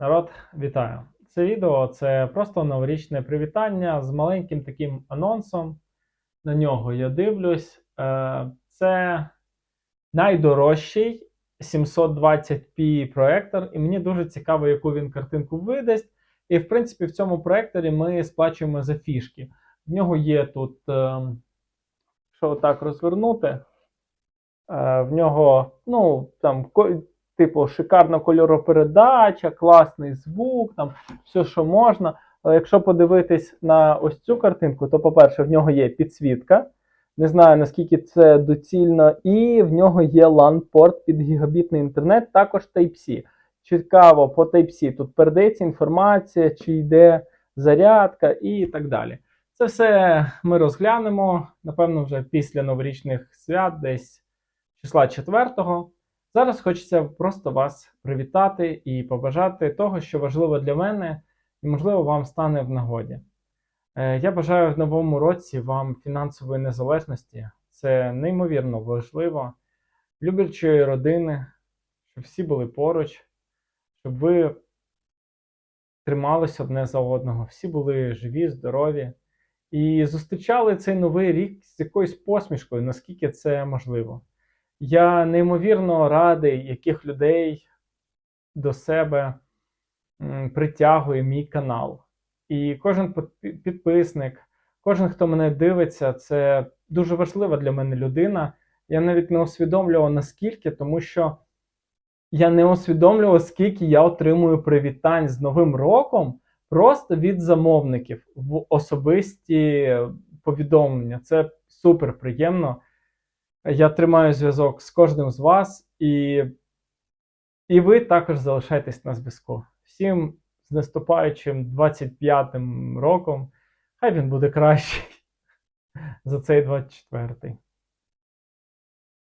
Народ, вітаю! Це відео це просто новорічне привітання з маленьким таким анонсом. На нього я дивлюсь. Е, Це найдорожчий 720p проектор, і мені дуже цікаво, яку він картинку видасть. І, в принципі, в цьому проекторі ми сплачуємо за фішки. В нього є тут, е, що так розвернути, е, в нього, ну, там, типу, шикарна кольоропередача, класний звук, там все, що можна. Але якщо подивитись на ось цю картинку, то, по-перше, в нього є підсвітка. Не знаю, наскільки це доцільно, і в нього є LAN-порт під гігабітний інтернет, також Type-C. Цікаво, по Type-C тут передається інформація, чи йде зарядка і так далі. Це все ми розглянемо, напевно, вже після новорічних свят, десь числа 4-го. Зараз хочеться просто вас привітати і побажати того, що важливо для мене, і, можливо, вам стане в нагоді. Е, Я бажаю в новому році вам фінансової незалежності. Це неймовірно важливо. Люблячої родини, щоб всі були поруч, щоб ви тримались одне за одного, всі були живі, здорові і зустрічали цей новий рік з якоюсь посмішкою, наскільки це можливо. Я неймовірно радий, яких людей до себе притягує мій канал. І кожен підписник, кожен, хто мене дивиться, це дуже важлива для мене людина. Я навіть не усвідомлював наскільки, тому що я не усвідомлював, скільки я отримую привітань з Новим роком просто від замовників в особисті повідомлення. Це супер приємно. Я тримаю зв'язок з кожним з вас, і, і ви також залишайтесь на зв'язку. Всім з наступаючим 25-м роком. Хай він буде кращий за цей 24-й.